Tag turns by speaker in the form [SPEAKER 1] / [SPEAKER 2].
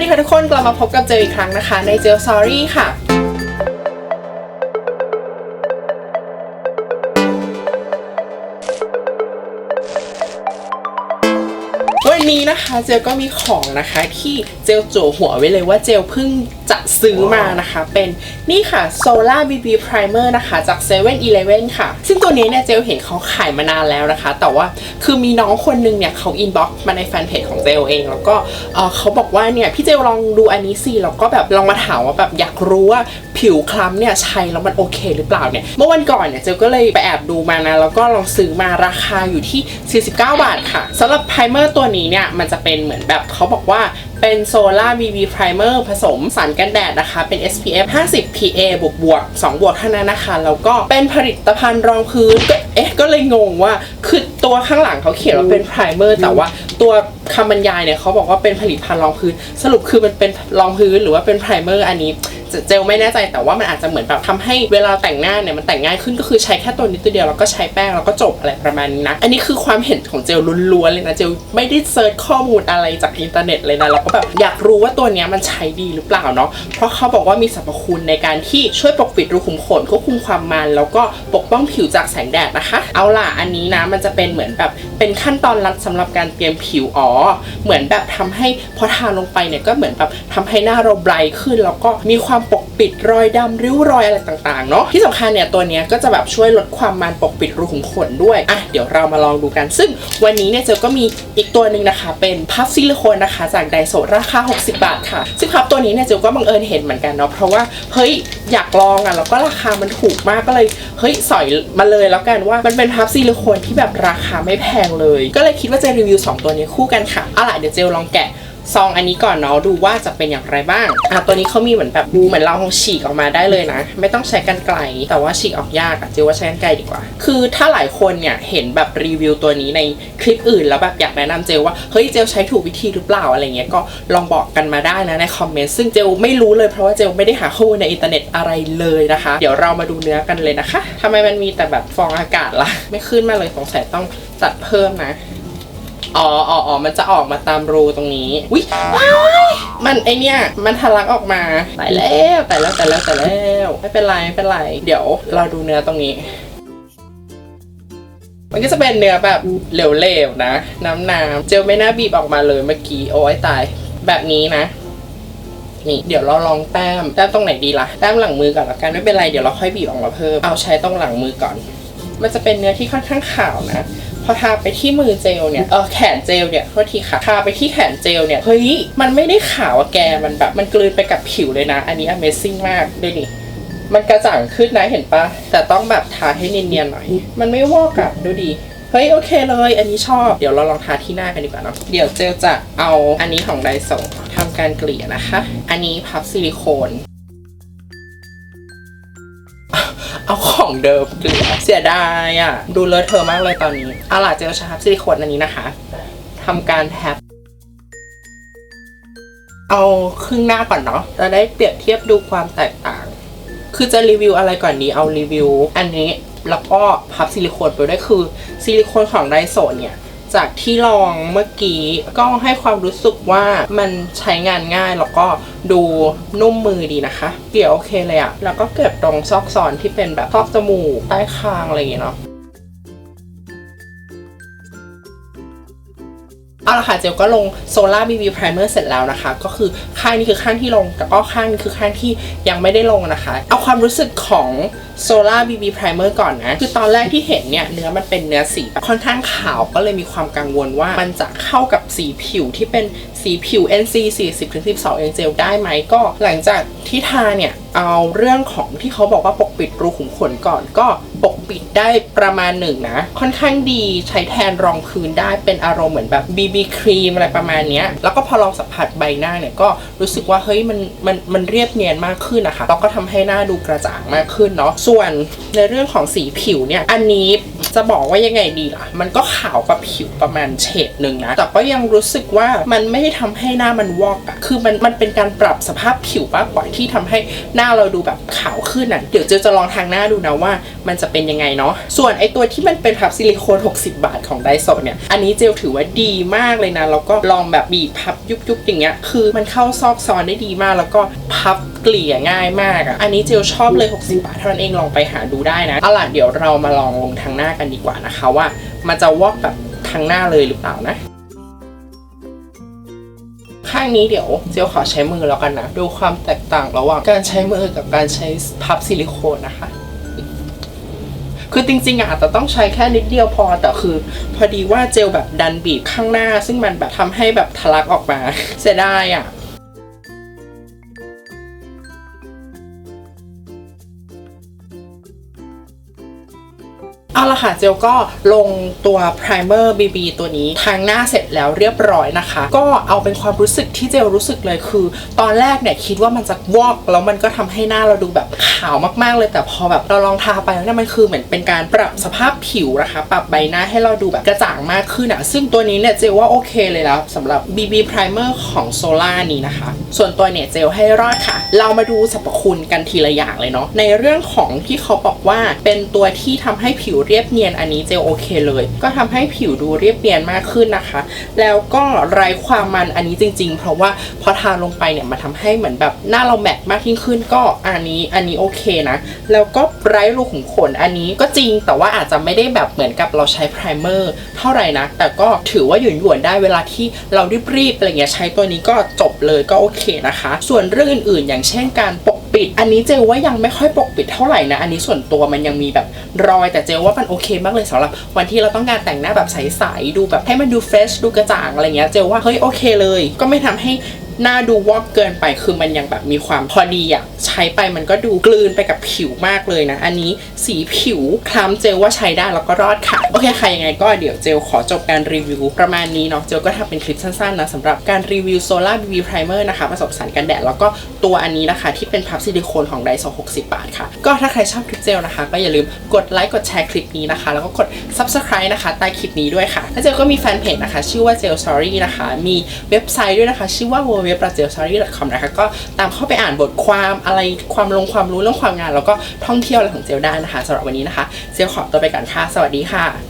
[SPEAKER 1] ดีค่ะทุกคนกลับมาพบกับเจลอีกครั้งนะคะ ในเจลซอรี่ค่ะวันนี้นะคะเจลก็มีของนะคะที่เจลโจหัวไว้เลยว่าเจลเพิ่ง จะซื้อมานะคะ เป็นนี่ค่ะ Solar BB Primer นะคะ จาก7 e เ e ่ e อค่ะ ซึ่งตัวนี้เนี่ยเจลเห็นเขาขายมานานแล้วนะคะ แต่ว่าคือมีน้องคนนึงเนี่ยเขาอินบ็อกซ์มาในแฟนเพจของเจลเอง แล้วก็เเขาบอกว่าเนี่ยพี่เจลลองดูอันนี้สิแล้วก็แบบลองมาถามว่าแบบอยากรู้ว่าผิวคล้ำเนี่ยใช้แล้วมันโอเคหรือเปล่าเนี่ย เมื่อวันก่อนเนี่ยเจลก็เลยไปแอบดูมานะ แล้วก็ลองซื้อมาราคาอยู่ที่ 49 บาทค่ะสำหรับไพรเมอร์ตัวนี้เนี่ยมันจะเป็นเหมือนแบบเขาบอกว่า เป็นโซลาร์ BB Primer ผสมสารกันแดดนะคะ เป็น SPF 50 PA บวกบวก2บวกเท่านั้นนะคะ แล้วก็เป็นผลิตภัณฑ์รองพื้นก็เอ๊ะก็เลยงงว่าคือตัวข้างหลังเขาเขียนว่าเป็นไพรเมอร์แต่ว่า ตัวคำบรรยายเนี่ยเขาบอกว่าเป็นผลิตภัณฑ์รองพื้น สรุปคือมันเป็นรองพื้นหรือว่าเป็น Primer อันนี้เจลไม่แน่ใจแต่ว่ามันอาจจะเหมือนแบบทำให้เวลาแต่งหน้าเนี่ยมันแต่งง่ายขึ้นก็คือใช้แค่ตัวนี้ตัวเดียวแล้วก็ใช้แป้งแล้วก็จบอะไรประมาณนี้นะอันนี้คือความเห็นของเจลล้วนๆเลยนะเจลไม่ได้เซิร์ชข้อมูลอะไรจากอินเทอร์เน็ตเลยนะแล้วก็แบบอยากรู้ว่าตัวนี้มันใช้ดีหรือเปล่าเนาะเพราะเขาบอกว่ามีสรรพคุณในการที่ช่วยปกปิดรูขุมขนควบคุมความมัน แล้วก็ปกป้องผิวจากแสงแดดนะคะ เอาล่ะอันนี้นะมันจะเป็นเหมือนแบบ เป็นขั้นตอนรัดสำหรับการเตรียมผิวอ๋อ เหมือนแบบทำให้พอทาลงไปเนี่ยก็เหมือนแบบทำให้หน้าเราไบรท์ขึ้น แล้วก็มีความปก ปิดรอยดำริ้วรอยอะไรต่างๆเนาะที่สำคัญเนี่ยตัวนี้ก็จะแบบช่วยลดความมันปกปิดรูขุมขนด้วยอะเดี๋ยวเรามาลองดูกัน ซึ่งวันนี้เนี่ยเจลก็มีอีกตัวหนึ่งนะคะ เป็นพัฟซิลิโคนนะคะ จากไดโซราคา 60 บาทค่ะซึ่งพัฟตัวนี้เนี่ยเจลก็บังเอิญเห็นเหมือนกันเนาะเพราะว่าเฮ้ยอยากลองอะแล้วก็ราคามันถูกมากก็เลยเฮ้ยสอยมาเลยแล้วกันว่ามันเป็นพัฟซิลิโคนที่แบบราคาไม่แพงเลย ก็เลยคิดว่าจะรีวิวสองตัวนี้คู่กันค่ะเอาล่ะเดี๋ยวเจลลองแกะ ซองอันนี้ก่อนเนาะดูว่าจะเป็นอย่างไรบ้างอะตัวนี้เขามีเหมือนแบบดูเหมือนเราฉีกออกมาได้เลยนะ ไม่ต้องใช้กันไกลแต่ว่าฉีกออกยากอะเจว่าใช้กันไกลดีกว่า คือถ้าหลายคนเนี่ยเห็นแบบรีวิวตัวนี้ในคลิปอื่นแล้วแบบอยากแนะนำเจลว่าเฮ้ยเจลใช้ถูกวิธีหรือเปล่าอะไรเงี้ยก็ลองบอกกันมาได้นะในคอมเมนต์ซึ่งเจลไม่รู้เลยเพราะว่าเจลไม่ได้หาข้อมูลในอินเทอร์เน็ตอะไรเลยนะคะ เดี๋ยวเรามาดูเนื้อกันเลยนะคะทำไมมันมีแต่แบบฟองอากาศล่ะ ไม่ขึ้นมาเลยสงสัยต้องตัดเพิ่มนะ อ๋ออ๋ออ๋อมันจะออกมาตามรูตรงนี้วิว้ายมันไอเนี้ยมันทะลักออกมาตายแล้วตายแล้วตายแล้วตายแล้วไม่เป็นไรไม่เป็นไร เดี๋ยวเราดูเนื้อตรงนี้ มันก็จะเป็นเนื้อแบบเหลวๆนะ น้ำน้ำๆเจลไม่น่าบีบออกมาเลยเมื่อกี้โอ้ยตายแบบนี้นะนี่เดี๋ยวเราลองแต้มแต้มตรงไหนดีล่ะแต้มหลังมือก่อนละกันไม่เป็นไรเดี๋ยวเราค่อยบีบออกมาเพิ่มเอาใช้ตรงหลังมือก่อน มันจะเป็นเนื้อที่ค่อนข้างขาวนะพอทาไปที่มือเจลเนี่ยเออแขนเจลเนี่ยโทษทีค่ะทาไปที่แขนเจลเนี่ยเฮ้ยมันไม่ได้ขาวอะแกมันแบบ มันกลืนไปกับผิวเลยนะ อันนี้ Amazing มากดูดิมันกระจ่างขึ้นนะเห็นปะแต่ต้องแบบทาให้เนียนๆหน่อย มันไม่วอกอะดูดิเฮ้ยโอเคเลย อันนี้ชอบ เดี๋ยวเราลองทาที่หน้ากันดีกว่าเนาะ เดี๋ยวเจลจะเอาอันนี้ของไดโซทำการเกลี่ยนะคะ อันนี้พับซิลิโคน เอาของเดิมเกลี่ยเสียดายอะ ดูเลอะเทอะมากเลยตอนนี้เอาล่ะเจลชาร์ปซิลิโคนอันนี้นะคะทำการแท็บเอาครึ่งหน้าก่อนเนาะจะได้เปรียบเทียบดูความแตกต่าง คือจะรีวิวอะไรก่อนดีเอารีวิว อันนี้แล้วก็พับซิลิโคนไปด้วยคือซิลิโคนของไดโซเนี่ย จากที่ลองเมื่อกี้ก็ให้ความรู้สึกว่ามันใช้งานง่ายแล้วก็ดูนุ่มมือดีนะคะ เกี่ยวโอเคเลยอะแล้วก็เก็บตรงซอกซอนที่เป็นแบบซอกจมูกใต้คางอะไรอย่างเงี้ยเนาะเอาละค่ะเจลก็ลงโซลาร์ BB Primer เสร็จแล้วนะคะ ก็คือข้างนี้คือข้างที่ลงแต่ก็ข้างนี้คือข้างที่ยังไม่ได้ลงนะคะ เอาความรู้สึกของ โซลาร์ BB Primer ก่อนนะ คือตอนแรกที่เห็นเนี่ยเนื้อมันเป็นเนื้อสีแบบค่อนข้างขาวก็เลยมีความกังวลว่ามันจะเข้ากับสีผิวที่เป็นสีผิว NC 40-12เองเจลได้ไหมก็หลังจากที่ทาเนี่ยเอาเรื่องของที่เขาบอกว่าปกปิดรูขุมขนก่อนก็ปกปิดได้ประมาณหนึ่งนะ ค่อนข้างดีใช้แทนรองพื้นได้เป็นอารมณ์เหมือนแบบ BB ครีมอะไรประมาณนี้แล้วก็พอลองสัมผัสใบหน้าเนี่ยก็รู้สึกว่าเฮ้ยมันมันมันเรียบเนียนมากขึ้นนะคะแล้วก็ทำให้หน้าดูกระจ่างมากขึ้นเนาะส่วนในเรื่องของสีผิวเนี่ยอันนี้ จะบอกว่ายังไงดีล่ะ มันก็ขาวกว่าผิวประมาณเฉดหนึ่งนะ แต่ก็ยังรู้สึกว่ามันไม่ได้ทำให้หน้ามันวอกอะคือมันมันเป็นการปรับสภาพผิวมากกว่าที่ทำให้หน้าเราดูแบบขาวขึ้นอะเดี๋ยวเจจะลองทางหน้าดูนะว่า มันจะเป็นยังไงเนาะ ส่วนไอตัวที่มันเป็นพับซิลิโคน 60 บาทของไดโซเนี่ย อันนี้เจลถือว่าดีมากเลยนะ แล้วก็ลองแบบบีบพับยุบๆอย่างเงี้ย คือมันเข้าซอกซอนได้ดีมากแล้วก็พับเกลี่ยง่ายมากอะ อันนี้เจลชอบเลย 60 บาทเท่านั้นเองลองไปหาดูได้นะเอาล่ะเดี๋ยวเรามาลองลงทางหน้ากันดีกว่านะคะว่า มันจะวอกแบบทางหน้าเลยหรือเปล่านะ ข้างนี้เดี๋ยวเจลขอใช้มือแล้วกันนะ ดูความแตกต่างระหว่างการใช้มือกับการใช้พับซิลิโคนนะคะคือจริงๆอาจจะต้องใช้แค่นิดเดียวพอแต่คือ พอดีว่าเจลแบบดันบีบข้างหน้า ซึ่งมันแบบทำให้แบบทะลักออกมา เสียดายอะ เอาละค่ะเจลก็ลงตัว primer BB ตัวนี้ทางหน้าเสร็จแล้วเรียบร้อยนะคะ ก็เอาเป็นความรู้สึกที่เจลรู้สึกเลยคือ ตอนแรกเนี่ยคิดว่ามันจะวอกแล้วมันก็ทำให้หน้าเราดูแบบขาวมากๆเลยแต่พอแบบเราลองทาไปแล้วเนี่ยมันคือเหมือนเป็นการปรับสภาพผิวนะคะ ปรับใบหน้าให้เราดูแบบกระจ่างมากขึ้นอะซึ่งตัวนี้เนี่ยเจลว่าโอเคเลยแล้วสำหรับ BB primer ของ Solar นี้นะคะ ส่วนตัวเนี่ยเจลให้รอดค่ะ เรามาดูสรรพคุณกันทีละอย่างเลยเนาะในเรื่องของที่เขาบอกว่าเป็นตัวที่ทำให้ผิวเรียบเนียนอันนี้เจลโอเคเลย ก็ทำให้ผิวดูเรียบเนียนมากขึ้นนะคะ แล้วก็ไร้ความมันอันนี้จริง ๆ เพราะว่าพอทาลงไปเนี่ยมันทำให้เหมือนแบบหน้าเราแมตต์มากยิ่งขึ้นก็อันนี้อันนี้โอเคนะ แล้วก็ไร้รูขุมขนอันนี้ก็จริงแต่ว่าอาจจะไม่ได้แบบเหมือนกับเราใช้ไพรเมอร์เท่าไหร่นะ แต่ก็ถือว่าหยวนหยวนได้เวลาที่เรารีบๆอะไรเงี้ยใช้ตัวนี้ก็จบเลยก็โอเคนะคะ ส่วนเรื่องอื่นๆ อย่างเช่นการปก ปิด อันนี้เจลว่ายังไม่ค่อยปกปิดเท่าไหร่นะ อันนี้ส่วนตัวมันยังมีแบบรอยแต่เจลว่ามันโอเคมากเลยสำหรับ วันที่เราต้องการแต่งหน้าแบบใสๆดูแบบให้มันดูเฟรชดูกระจ่างอะไรเงี้ยเจลว่าเฮ้ยโอเคเลย ก็ไม่ทำให้ห น้าดูวอกเกินไปคือมันยังแบบมีความพอดีอะใช้ไปมันก็ดูกลืนไปกับผิวมากเลยนะ อันนี้สีผิวคล้ำเจลว่าใช้ได้แล้วก็รอดค่ะ โอเคค่ะยังไงก็เดี๋ยวเจลขอจบการรีวิวประมาณนี้เนาะเจลก็ทำเป็นคลิปสั้นๆนะสำหรับการรีวิว Solar BB Primer นะคะผสมสารกันแดดแล้วก็ตัวอันนี้นะคะ ที่เป็นพับซิลิโคนของไดโซ60 บาทค่ะ ก็ถ้าใครชอบคลิปเจลนะคะ ก็อย่าลืมกดไลค์กดแชร์คลิปนี้นะคะ แล้วก็กด subscribe นะคะใต้คลิปนี้ด้วยค่ะแล้วเจลก็มีแฟนเพจนะคะ ชื่อว่าเจล Story นะคะ มีเว็บไซต์ด้วยนะคะ ชื่อว่าว็บ r a j e l s o r y c o m นะคะก็ตามเข้าไปอ่านบทความอะไรความลงความรู้เรื่องความงาน แล้วก็ท่องเที่ยวอะไรของเจลได้นะคะสำหรับวันนี้นะคะ เจลขอตัวไปก่อนค่ะ สวัสดีค่ะ